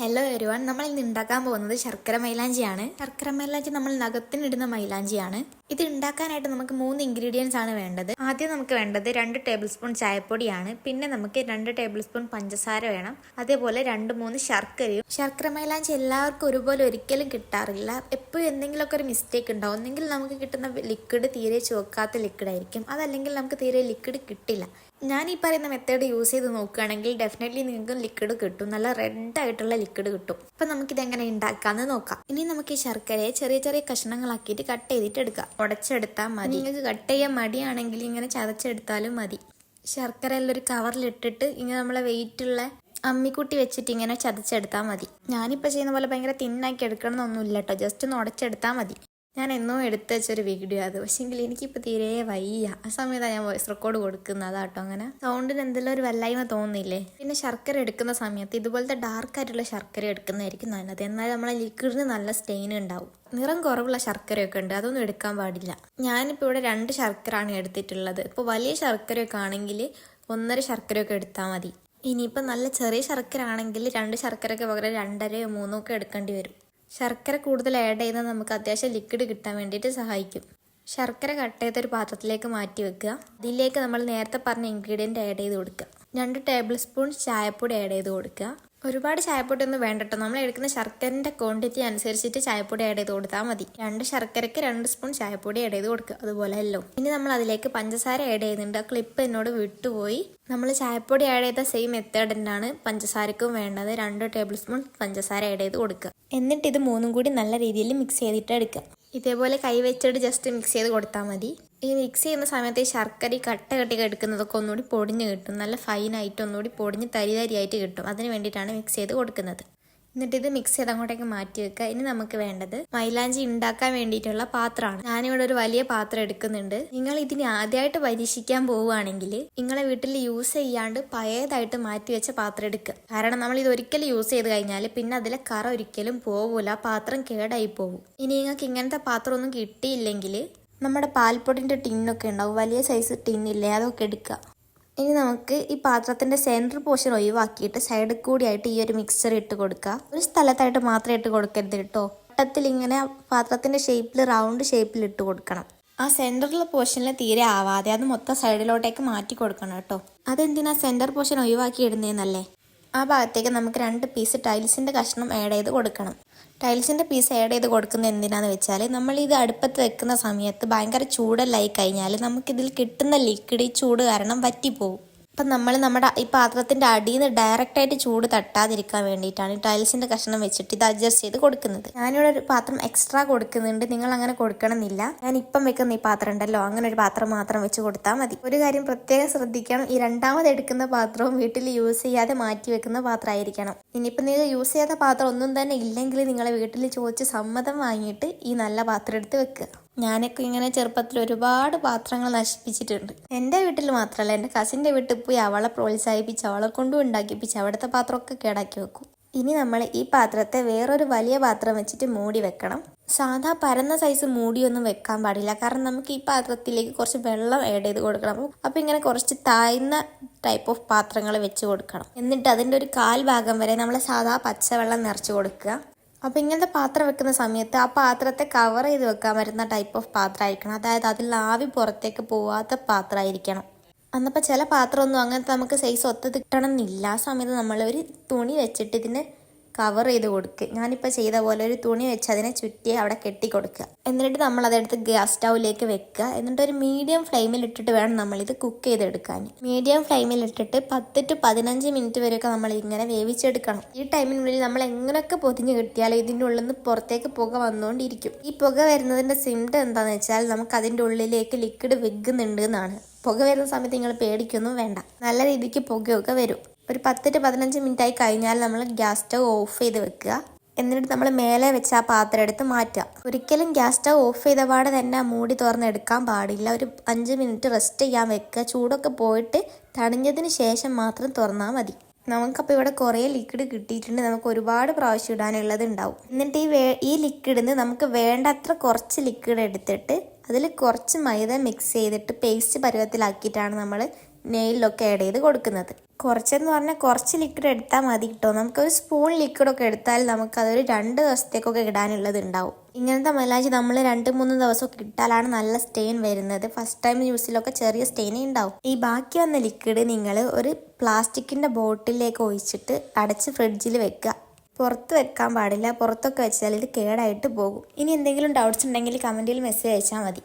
Hello everyone നമ്മൾ ഇന്ന് ഉണ്ടാക്കാൻ പോകുന്നത് ശർക്കര മൈലാഞ്ചിയാണ്. ശർക്കര മൈലാഞ്ചി നമ്മൾ നഖത്തിനിടുന്ന മൈലാഞ്ചിയാണ്. ഇത് ഉണ്ടാക്കാനായിട്ട് നമുക്ക് മൂന്ന് ഇൻഗ്രീഡിയൻസ് ആണ് വേണ്ടത്. ആദ്യം നമുക്ക് വേണ്ടത് രണ്ട് ടേബിൾ സ്പൂൺ ചായപ്പൊടിയാണ്. പിന്നെ നമുക്ക് രണ്ട് ടേബിൾ സ്പൂൺ പഞ്ചസാര വേണം. അതേപോലെ രണ്ട് മൂന്ന് ശർക്കരയും. ശർക്കര മൈലാഞ്ചി എല്ലാവർക്കും ഒരുപോലെ ഒരിക്കലും കിട്ടാറില്ല. എപ്പോഴും എന്തെങ്കിലുമൊക്കെ ഒരു മിസ്റ്റേക്ക് ഉണ്ടാവും ഒന്നെങ്കിൽ നമുക്ക് കിട്ടുന്ന ലിക്വിഡ് തീരെ ചുവക്കാത്ത ലിക്വിഡ് ആയിരിക്കും. അതല്ലെങ്കിൽ നമുക്ക് തീരെ ലിക്വിഡ് കിട്ടില്ല. ഞാൻ ഈ പറയുന്ന മെത്തേഡ് യൂസ് ചെയ്ത് നോക്കുകയാണെങ്കിൽ ഡെഫിനറ്റ്ലി നിങ്ങൾക്ക് ലിക്വിഡ് കിട്ടും. നല്ല റെഡ് ആയിട്ടുള്ള ലിക്വിഡ് കിട്ടും. അപ്പൊ നമുക്കിത് എങ്ങനെ ഉണ്ടാക്കാന്ന് നോക്കാം. ഇനി നമുക്ക് ഈ ശർക്കരയെ ചെറിയ ചെറിയ കഷ്ണങ്ങളാക്കിയിട്ട് കട്ട് ചെയ്തിട്ട് എടുക്കാം. ഉടച്ചെടുത്താൽ മതി. നിങ്ങൾക്ക് കട്ട് ചെയ്യാൻ മടിയാണെങ്കിൽ ഇങ്ങനെ ചതച്ചെടുത്താലും മതി. ശർക്കര എല്ലാം ഒരു കവറിലിട്ടിട്ട് ഇങ്ങനെ നമ്മളെ വെയിറ്റ് ഉള്ള അമ്മിക്കുട്ടി വെച്ചിട്ട് ഇങ്ങനെ ചതച്ചെടുത്താൽ മതി. ഞാനിപ്പോൾ ചെയ്യുന്ന പോലെ ഭയങ്കര തിന്നാക്കി എടുക്കണം എന്നൊന്നുമില്ല കേട്ടോ ജസ്റ്റ് ഒന്ന് ഉടച്ചെടുത്താൽ മതി. ഞാൻ എന്നോ എടുത്തു വെച്ചൊരു വീഡിയോ അത്. പക്ഷേങ്കിൽ എനിക്കിപ്പോൾ തീരെ വയ്യ. ആ സമയത്താണ് ഞാൻ വോയിസ് റെക്കോർഡ് കൊടുക്കുന്നത്. അതാട്ടോ അങ്ങനെ. സൗണ്ടിന് എന്തെല്ലാം ഒരു വല്ലായ്മ തോന്നുന്നില്ലേ? പിന്നെ ശർക്കര എടുക്കുന്ന സമയത്ത് ഇതുപോലത്തെ ഡാർക്ക് ആയിട്ടുള്ള ശർക്കര എടുക്കുന്നതായിരിക്കും നല്ലത്. എന്നാൽ നമ്മളെ ലിക്വിഡിന് നല്ല സ്റ്റെയിൻ ഉണ്ടാവും. നിറം കുറവുള്ള ശർക്കരയൊക്കെ ഉണ്ട്. അതൊന്നും എടുക്കാൻ പാടില്ല. ഞാനിപ്പോൾ ഇവിടെ രണ്ട് ശർക്കരയാണ് എടുത്തിട്ടുള്ളത്. ഇപ്പോൾ വലിയ ശർക്കരയൊക്കെ ആണെങ്കിൽ ഒന്നര ശർക്കരയൊക്കെ എടുത്താൽ മതി. ഇനിയിപ്പോൾ നല്ല ചെറിയ ശർക്കര ആണെങ്കിൽ രണ്ട് ശർക്കരയ്ക്ക് പകരം രണ്ടരയോ മൂന്നോ ഒക്കെ എടുക്കേണ്ടി വരും. ശർക്കര കൂടുതൽ ആഡ് ചെയ്യുന്നത് നമുക്ക് അത്യാവശ്യം ലിക്വിഡ് കിട്ടാൻ വേണ്ടിയിട്ട് സഹായിക്കും. ശർക്കര കട്ട് ചെയ്ത ഒരു പാത്രത്തിലേക്ക് മാറ്റി വെക്കുക. അതിലേക്ക് നമ്മൾ നേരത്തെ പറഞ്ഞ ഇൻഗ്രീഡിയന്റ് ആഡ് ചെയ്ത് കൊടുക്കുക. രണ്ട് ടേബിൾ സ്പൂൺ ചായപ്പൊടി ആഡ് ചെയ്ത് കൊടുക്കുക. ഒരുപാട് ചായപ്പൊടി ഒന്നും വേണ്ടട്ടോ. നമ്മൾ എടുക്കുന്ന ശർക്കരന്റെ ക്വാണ്ടിറ്റി അനുസരിച്ചിട്ട് ചായപ്പൊടി ആഡ് ചെയ്ത് കൊടുത്താൽ മതി. രണ്ട് ശർക്കരയ്ക്ക് രണ്ട് സ്പൂൺ ചായപ്പൊടി ആഡ് ചെയ്ത് കൊടുക്കുക. അതുപോലെ അല്ലോ ഇനി നമ്മൾ അതിലേക്ക് പഞ്ചസാര ആഡ് ചെയ്യുന്നുണ്ട്. ആ ക്ലിപ്പ് എന്നോട് വിട്ടുപോയി. നമ്മൾ ചായപ്പൊടി ആഡ് ചെയ്ത സെയിം മെത്തേഡ് തന്നെയാണ് പഞ്ചസാരക്കും വേണ്ടത്. രണ്ട് ടേബിൾ സ്പൂൺ പഞ്ചസാര ആഡ് ചെയ്ത് കൊടുക്കുക. എന്നിട്ട് ഇത് മൂന്നും കൂടി നല്ല രീതിയിൽ മിക്സ് ചെയ്തിട്ട് എടുക്കുക. ഇതേപോലെ കൈ വെച്ചിട്ട് ജസ്റ്റ് മിക്സ് ചെയ്ത് കൊടുത്താൽ മതി. ഈ മിക്സ് ചെയ്യുന്ന സമയത്ത് ഈ ശർക്കര കട്ട കട്ടി എടുക്കുന്നതൊക്കെ ഒന്നുകൂടി പൊടിഞ്ഞ് കിട്ടും. നല്ല ഫൈനായിട്ട് ഒന്നുകൂടി പൊടിഞ്ഞ് തരി തരിയായിട്ട് കിട്ടും. അതിന് വേണ്ടിയിട്ടാണ് മിക്സ് ചെയ്ത് കൊടുക്കുന്നത്. എന്നിട്ട് ഇത് മിക്സ് ചെയ്ത് അങ്ങോട്ടേക്ക് മാറ്റി വെക്കുക. ഇനി നമുക്ക് വേണ്ടത് മൈലാഞ്ചി ഉണ്ടാക്കാൻ വേണ്ടിയിട്ടുള്ള പാത്രമാണ്. ഞാനിവിടെ ഒരു വലിയ പാത്രം എടുക്കുന്നുണ്ട്. നിങ്ങൾ ഇതിന് ആദ്യമായിട്ട് പരീക്ഷിക്കാൻ പോവുകയാണെങ്കിൽ നിങ്ങളെ വീട്ടിൽ യൂസ് ചെയ്യാണ്ട് പഴയതായിട്ട് മാറ്റി വെച്ച പാത്രം എടുക്കുക. കാരണം നമ്മൾ ഇത് ഒരിക്കലും യൂസ് ചെയ്ത് കഴിഞ്ഞാൽ പിന്നെ അതിലെ കറ ഒരിക്കലും പോകൂല പാത്രം കേടായി പോകും ഇനി നിങ്ങൾക്ക് ഇങ്ങനത്തെ പാത്രം ഒന്നും കിട്ടിയില്ലെങ്കിൽ നമ്മുടെ പാൽപ്പൊടിന്റെ ടിന്നൊക്കെ ഉണ്ടാവും. വലിയ സൈസ് ടിന്നില്ലേ അതൊക്കെ എടുക്കുക. ഇനി നമുക്ക് ഈ പാത്രത്തിന്റെ സെന്റർ പോർഷൻ ഒഴിവാക്കിയിട്ട് സൈഡിൽ കൂടിയായിട്ട് ഈ ഒരു മിക്സർ ഇട്ട് കൊടുക്കുക. ഒരു സ്ഥലത്തായിട്ട് മാത്രം ഇട്ട് കൊടുക്കരുത് കേട്ടോ. വട്ടത്തിൽ ഇങ്ങനെ പാത്രത്തിന്റെ ഷേപ്പിൽ റൗണ്ട് ഷേപ്പിൽ ഇട്ട് കൊടുക്കണം. ആ സെന്ററിലെ പോർഷനിൽ തീരെ ആവാതെ അത് മൊത്തം സൈഡിലോട്ടേക്ക് മാറ്റി കൊടുക്കണം കേട്ടോ. അതെന്തിനാ സെന്റർ പോർഷൻ ഒഴിവാക്കി ഇടുന്നതെന്നല്ലേ ആ ഭാഗത്തേക്ക് നമുക്ക് രണ്ട് പീസ് ടൈൽസിന്റെ കഷ്ണം ആഡ് ചെയ്ത് കൊടുക്കണം. ടൈൽസിന്റെ പീസ് ആഡ് ചെയ്ത് കൊടുക്കുന്നത് എന്തിനാന്ന് വെച്ചാൽ നമ്മൾ ഇത് അടുപ്പത്ത് വെക്കുന്ന സമയത്ത് ഭയങ്കര ചൂടല്ലായി കഴിഞ്ഞാൽ നമുക്കിതിൽ കിട്ടുന്ന ലിക്വിഡ് ചൂട് കാരണം വറ്റിപ്പോവും. അപ്പം നമ്മൾ നമ്മുടെ ഈ പാത്രത്തിന്റെ അടിയിൽ നിന്ന് ഡയറക്റ്റായിട്ട് ചൂട് തട്ടാതിരിക്കാൻ വേണ്ടിയിട്ടാണ് ടൈൽസിന്റെ കഷ്ണം വെച്ചിട്ട് ഇത് അഡ്ജസ്റ്റ് ചെയ്ത് കൊടുക്കുന്നത്. ഞാനിവിടെ ഒരു പാത്രം എക്സ്ട്രാ കൊടുക്കുന്നുണ്ട്. നിങ്ങൾ അങ്ങനെ കൊടുക്കണമെന്നില്ല. ഞാൻ ഇപ്പം വെക്കുന്ന ഈ പാത്രം ഉണ്ടല്ലോ. അങ്ങനെ ഒരു പാത്രം മാത്രം വെച്ച് കൊടുത്താൽ മതി. ഒരു കാര്യം പ്രത്യേകം ശ്രദ്ധിക്കണം. ഈ രണ്ടാമത് എടുക്കുന്ന പാത്രവും വീട്ടിൽ യൂസ് ചെയ്യാതെ മാറ്റി വെക്കുന്ന പാത്രമായിരിക്കണം. ഇനിയിപ്പോൾ നിങ്ങൾ യൂസ് ചെയ്യാത്ത പാത്രം ഒന്നും തന്നെ ഇല്ലെങ്കിൽ നിങ്ങളെ വീട്ടിൽ ചോദിച്ച് സമ്മതം വാങ്ങിയിട്ട് ഈ നല്ല പാത്രം എടുത്ത് വെക്കുക. ഞാനൊക്കെ ഇങ്ങനെ ചെറുപ്പത്തിൽ ഒരുപാട് പാത്രങ്ങൾ നശിപ്പിച്ചിട്ടുണ്ട്. എന്റെ വീട്ടിൽ മാത്രമല്ല എന്റെ കസിന്റെ വീട്ടിൽ പോയി അവളെ പ്രോത്സാഹിപ്പിച്ച് അവളെ കൊണ്ടും ഉണ്ടാക്കിപ്പിച്ച് അവിടുത്തെ പാത്രമൊക്കെ കേടാക്കി വെക്കും. ഇനി നമ്മൾ ഈ പാത്രത്തെ വേറൊരു വലിയ പാത്രം വെച്ചിട്ട് മൂടി വെക്കണം. സാധാ പരന്ന സൈസ് മൂടിയൊന്നും വെക്കാൻ പാടില്ല. കാരണം നമുക്ക് ഈ പാത്രത്തിലേക്ക് കുറച്ച് വെള്ളം ആഡ് ചെയ്ത് കൊടുക്കണം. അപ്പം ഇങ്ങനെ കുറച്ച് താഴ്ന്ന ടൈപ്പ് ഓഫ് പാത്രങ്ങൾ വെച്ച് കൊടുക്കണം. എന്നിട്ട് അതിന്റെ ഒരു കാൽ ഭാഗം വരെ നമ്മൾ സാധാ പച്ചവെള്ളം നിറച്ച് കൊടുക്കുക. അപ്പോൾ ഇങ്ങനത്തെ പാത്രം വെക്കുന്ന സമയത്ത് ആ പാത്രത്തെ കവർ ചെയ്ത് വെക്കാൻ വരുന്ന ടൈപ്പ് ഓഫ് പാത്രമായിരിക്കണം. അതായത് അതിൽ ആവി പുറത്തേക്ക് പോവാത്ത പാത്രമായിരിക്കണം. അന്നപ്പോൾ ചില പാത്രമൊന്നും അങ്ങനത്തെ നമുക്ക് സൈസ് ഒത്ത കിട്ടണം എന്നില്ല ആ സമയത്ത് നമ്മൾ ഒരു തുണി വെച്ചിട്ട് ഇതിനെ കവർ ചെയ്ത് കൊടുക്കുക ഞാനിപ്പോൾ ചെയ്ത പോലെ ഒരു തുണി വെച്ച് അതിനെ ചുറ്റി അവിടെ കെട്ടി കൊടുക്കുക. എന്നിട്ട് നമ്മൾ അതെടുത്ത് ഗ്യാസ് സ്റ്റൗവിലേക്ക് വെക്കുക. എന്നിട്ട് ഒരു മീഡിയം ഫ്ലെയിമിൽ ഇട്ടിട്ട് വേണം നമ്മളിത് കുക്ക് ചെയ്തെടുക്കാൻ. മീഡിയം ഫ്ലെയിമിൽ ഇട്ടിട്ട് പത്ത് ടു പതിനഞ്ച് മിനിറ്റ് വരെയൊക്കെ നമ്മൾ ഇങ്ങനെ വേവിച്ചെടുക്കണം. ഈ ടൈമിനുള്ളിൽ നമ്മൾ എങ്ങനെയൊക്കെ പൊതിഞ്ഞ് കിട്ടിയാലും ഇതിന്റെ ഉള്ളിൽ നിന്ന് പുറത്തേക്ക് പുക വന്നുകൊണ്ടിരിക്കും. ഈ പുക വരുന്നതിന്റെ സിംറ്റം എന്താണെന്ന് വെച്ചാൽ നമുക്ക് അതിന്റെ ഉള്ളിലേക്ക് ലിക്വിഡ് വെക്കുന്നുണ്ട് എന്നാണ്. പുക വരുന്ന സമയത്ത് നിങ്ങൾ പേടിക്കൊന്നും വേണ്ട. നല്ല രീതിക്ക് പുകയൊക്കെ വരും. ഒരു പത്ത് ടു പതിനഞ്ച് മിനിറ്റ് ആയി കഴിഞ്ഞാൽ നമ്മൾ ഗ്യാസ് സ്റ്റവ് ഓഫ് ചെയ്ത് വെക്കുക. എന്നിട്ട് നമ്മൾ മേലെ വെച്ച് ആ പാത്രം എടുത്ത് മാറ്റുക. ഒരിക്കലും ഗ്യാസ് സ്റ്റവ് ഓഫ് ചെയ്ത പാടെ തന്നെ മൂടി തുറന്നെടുക്കാൻ പാടില്ല. ഒരു അഞ്ച് മിനിറ്റ് റെസ്റ്റ് ചെയ്യാൻ വെക്കുക. ചൂടൊക്കെ പോയിട്ട് തണിഞ്ഞതിന് ശേഷം മാത്രം തുറന്നാൽ മതി. നമുക്കപ്പോൾ ഇവിടെ കുറേ ലിക്വിഡ് കിട്ടിയിട്ടുണ്ട്. നമുക്ക് ഒരുപാട് പ്രാവശ്യം ഇടാനുള്ളത് ഉണ്ടാവും. എന്നിട്ട് ഈ വേ ഈ ലിക്വിഡിന് നമുക്ക് വേണ്ടത്ര കുറച്ച് ലിക്വിഡ് എടുത്തിട്ട് അതിൽ കുറച്ച് മൈദ മിക്സ് ചെയ്തിട്ട് പേസ്റ്റ് പരുവത്തിലാക്കിയിട്ടാണ് നമ്മൾ നെയിലൊക്കെ ആഡ് ചെയ്ത് കൊടുക്കുന്നത്. കുറച്ചെന്ന് പറഞ്ഞാൽ കുറച്ച് ലിക്വിഡ് എടുത്താൽ മതി കിട്ടും നമുക്കൊരു സ്പൂൺ ലിക്വിഡൊക്കെ എടുത്താൽ നമുക്കതൊരു രണ്ട് ദിവസത്തേക്കൊക്കെ ഇടാനുള്ളത് ഉണ്ടാവും ഇങ്ങനത്തെ മലാജ് നമ്മൾ രണ്ട് മൂന്ന് ദിവസമൊക്കെ ഇട്ടാലാണ് നല്ല സ്റ്റെയിൻ വരുന്നത്. ഫസ്റ്റ് ടൈം യൂസിലൊക്കെ ചെറിയ സ്റ്റെയിനേ ഉണ്ടാവും ഈ ബാക്കി വന്ന ലിക്വിഡ് നിങ്ങൾ ഒരു പ്ലാസ്റ്റിക്കിന്റെ ബോട്ടിലേക്ക് ഒഴിച്ചിട്ട് അടച്ച് ഫ്രിഡ്ജിൽ വെക്കുക പുറത്ത് വെക്കാൻ പാടില്ല. പുറത്തൊക്കെ വെച്ചാൽ ഇത് കേടായിട്ട് പോകും. ഇനി എന്തെങ്കിലും ഡൗട്ട്സ് ഉണ്ടെങ്കിൽ കമന്റിൽ മെസ്സേജ് അയച്ചാൽ മതി.